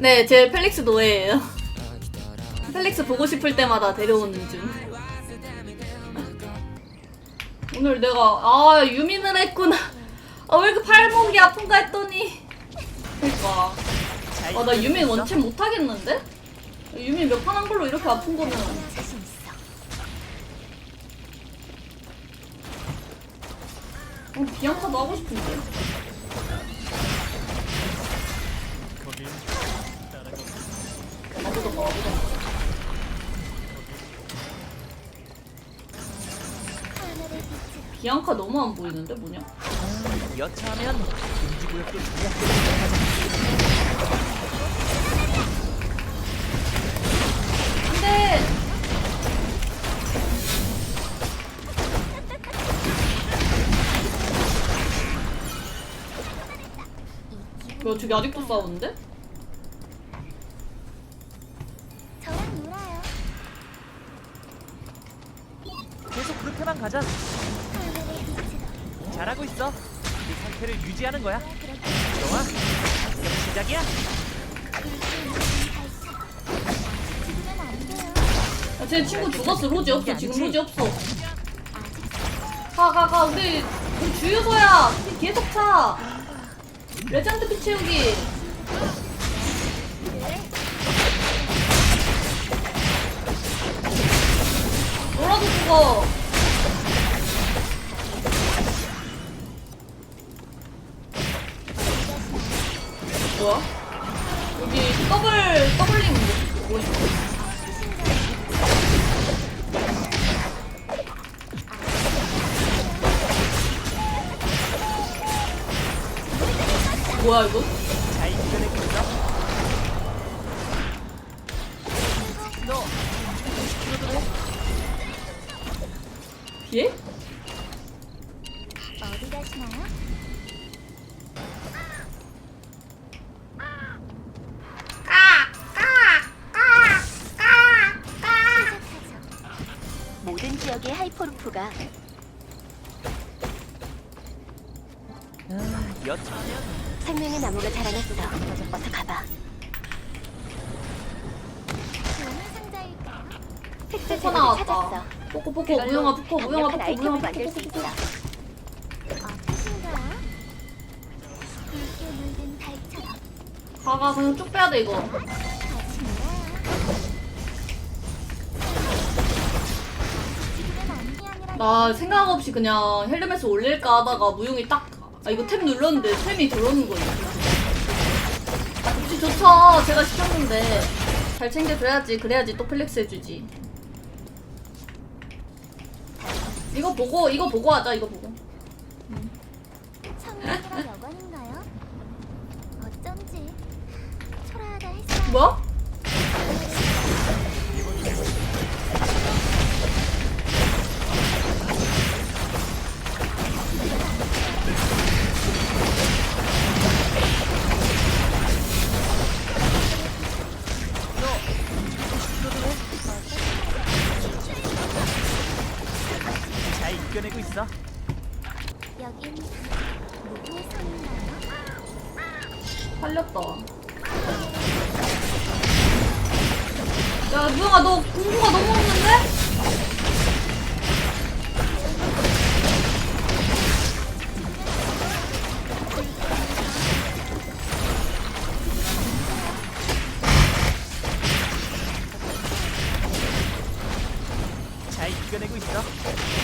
네, 제 펠릭스 노예예요. 펠릭스 보고 싶을 때마다 데려오는 중. 오늘 내가 아 유민을 했구나. 아왜 이렇게 팔목이 아픈가 했더니. 그러니까. 아 나 유민 원체 못 하겠는데? 유민 몇 판 한 걸로 이렇게 아픈 거는. 어, 비앙카도 하고 싶은데. 비앙카 너무 안 보이는데 뭐냐? 여차하면 금지구역도 안돼. 야 저기 아직도 싸우는데? 잘하고 있어. 이 상태를 유지하는 거야. 좋아. 지금 시작이야. 야, 쟤 친구 죽었어. 로지 없어. 지금 로지 없어. 가, 가, 가. 우리, 우리 주유소야. 피 계속 차. 레전드 피 채우기. 놀아도 죽어. 뭐야? 여기 더블, 더블링 뭐 있어? 뭐야, 이거? 예? 모든 지역의 하이퍼루프가 아, 여차하면 생명의 나무가 자라났어. 어서 가봐. 좋은 상자일까요? 특수 포코 재료를 나왔다. 찾았어. 포코, 포코, 무용아, 포코, 무용아, 포코, 아이템을 무용아, 포코, 만들 수 포코, 있어. 어떠신가요? 붉게 물든 달처럼 가, 가, 그냥 쭉 빼야 돼, 이거. 나 생각 없이 그냥 헬멧스 올릴까 하다가 무용이 딱, 아, 이거 탭 눌렀는데 템이 들어오는 거예요. 아, 혹시 좋죠. 제가 시켰는데. 잘 챙겨줘야지. 그래야지 또 플렉스 해주지. 이거 보고, 이거 보고 하자, 이거 보고. 성당이랑 여관인가요? 어쩐지 초라하다 했어요. 뭐야? 있어. 여긴 누구의 성인가요? 살렸다. 야, 무영아, 너 공부가 너무 없는데? 잘 이겨내고 있어.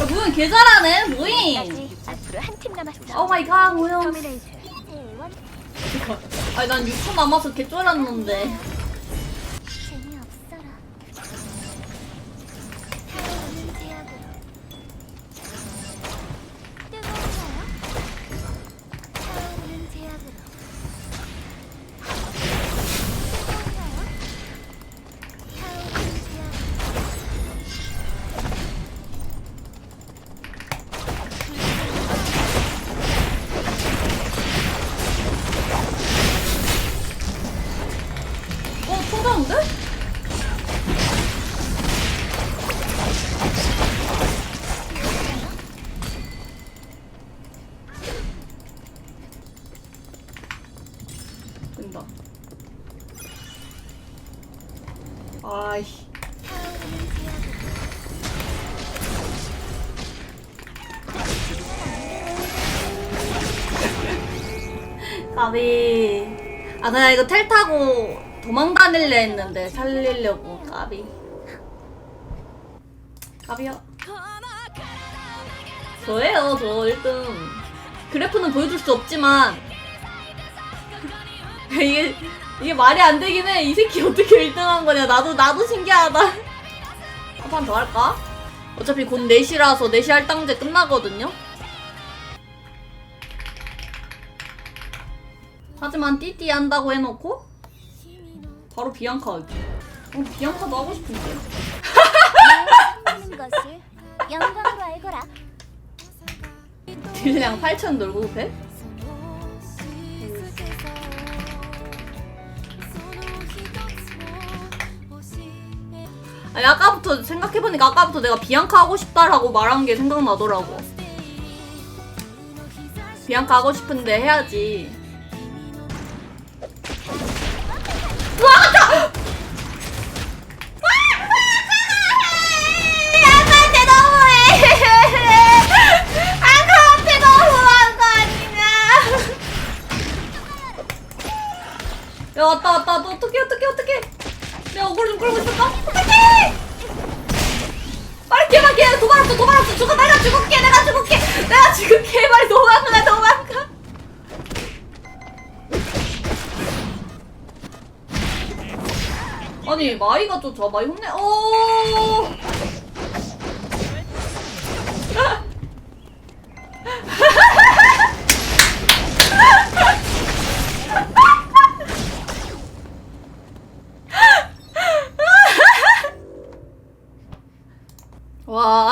야, 무영 개 잘하네, 모잉. 아직 앞으로 한 팀 남았어. 오 마이 갓. 제원 아니, 난 6초 남아서 개 쫄았는데. 어, 통과인데? 된다. 지역으로 까비. 아, 그냥 이거 텔 타고 도망 다닐려 했는데 살리려고 까비. 까비요. 저예요, 저 1등. 그래프는 보여줄 수 없지만 이게 이게 말이 안 되긴 해. 이 새끼 어떻게 1등 한 거냐? 나도 나도 신기하다. 한 판 더 할까? 어차피 곧 4시라서 4시 할당제 끝나거든요. 하지만 띠띠 한다고 해놓고 바로 비앙카 하기. 어, 비앙카도 하고 싶은데. 하는 것을 영광으로 알거라. 딜량 8천 놀고 배? 아니 아까부터 생각해보니까 아까부터 내가 비앙카 하고 싶다라고 말한 게 생각나더라고. 비앙카 하고 싶은데 해야지. 죽을게 내가 죽을게. 내가 죽을게. 빨리 도망가 도망가. 아니 마이가 쫓아 마이 혼내 오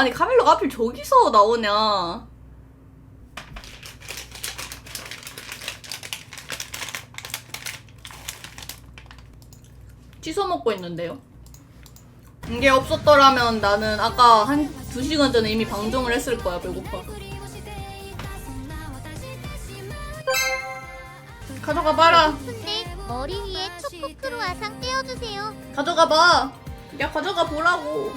아니 카밀로가 하필 저기서 나오냐 취소 먹고 있는데요 이게 없었더라면 나는 아까 한 2시간 전에 이미 방종을 했을 거야 배고파 가져가 봐라 근데 머리 위에 초코 크루아상 떼어주세요. 가져가 봐. 야 가져가 보라고.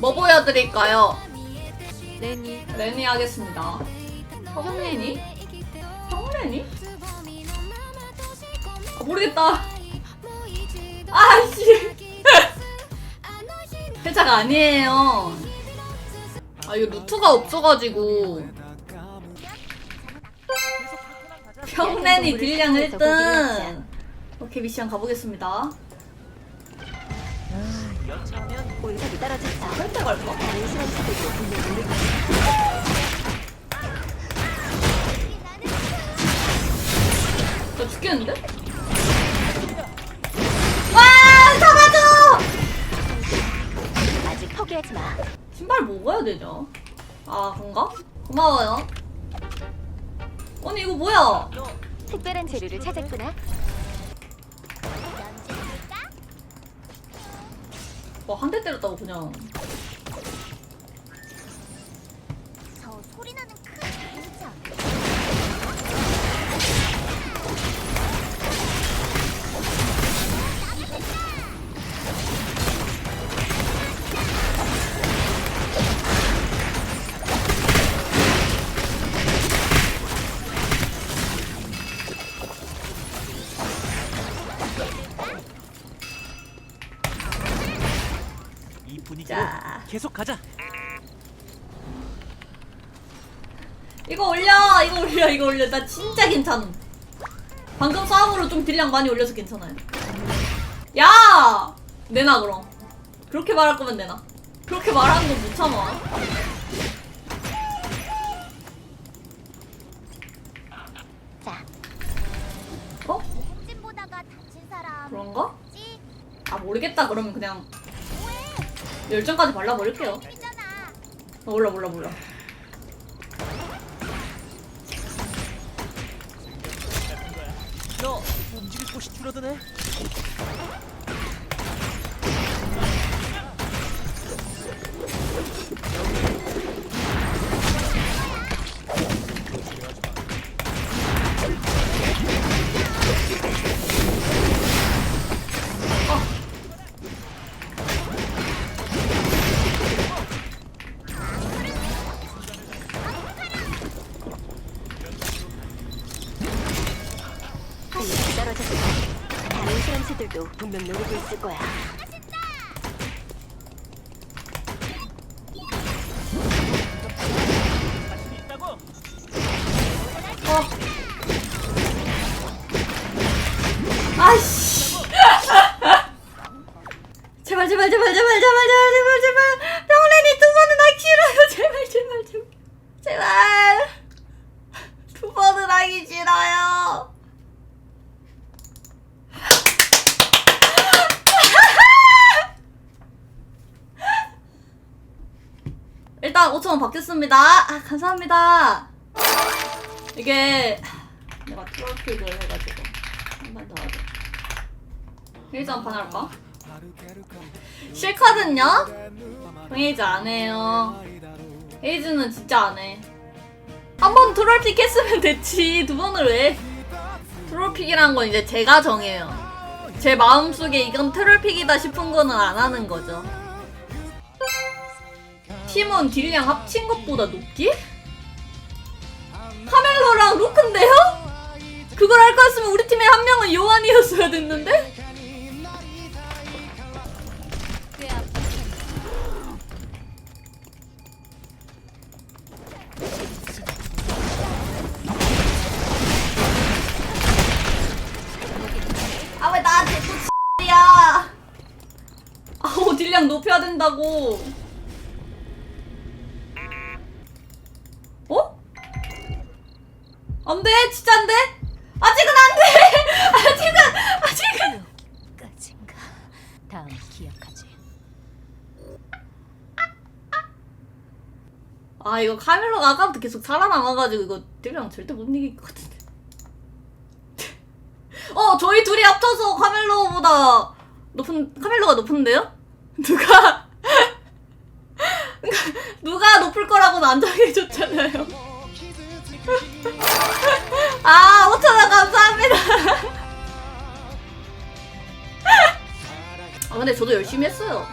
뭐 보여드릴까요? 레니. 레니 하겠습니다. 형레니? 형레니? 아, 모르겠다. 아씨. 회자가 아니에요. 아 이거 루트가 없어가지고 형레니 딜량 1등. 오케이 미션 가보겠습니다. 올살이 떨어졌어. 할때 갈까? 안심한 수도 분명 올릴 거야. 나 죽겠는데? 와 잡아줘! 아직 포기하지 마. 신발 먹어야 되죠? 아 그런가? 고마워요. 아니 이거 뭐야? 너 특별한 재료를 찾았구나. 와 한 대 때렸다고 그냥. 계속 가자. 이거 올려 이거 올려 이거 올려 나 진짜 괜찮음. 방금 싸움으로 좀 딜량 많이 올려서 괜찮아요. 야 내놔 그럼. 그렇게 말할 거면 내놔. 그렇게 말하는 건 못 참아. 자, 어? 햄찜 보다가 다친 사람. 그런가? 아 모르겠다 그러면 그냥 열정까지 발라버릴게요. 어, 몰라 몰라 몰라. 너 움직일 곳이 줄어드네. 분명 노리고 있을 거야. 어. 일단 5천원 받겠습니다. 아 감사합니다. 이게 내가 트로피를 해가지고 한번 더 하자. 헤이즈 한판 할까? 싫거든요? 헤이즈 안 해요. 헤이즈는 진짜 안 해. 한 번 트롤픽 했으면 됐지. 두 번을 왜? 트롤픽이란 건 이제 제가 정해요. 제 마음속에 이건 트롤픽이다 싶은 거는 안 하는 거죠 팀원 딜량 합친 것보다 높기? 카멜로랑 루크인데요? 그걸 할 거였으면 우리 팀에 한 명은 요한이었어야 됐는데? 아 왜 나한테 또 X야 아우 딜량 높여야 된다고 어? 안 돼, 돼. 아직은 안 돼. 아직은, 아직은. 까진가. 다음 기억하지. 아, 이거 카멜로가 아까부터 계속 살아남아가지고 이거 딜량 절대 못 이길 것 같은데. 어, 저희 둘이 합쳐서 카멜로보다 높은, 카멜로가 높은데요? 누가, 누가 높을 거라고는 안 정해줬잖아요. 아, 5천원 감사합니다. 아, 근데 저도 열심히 했어요.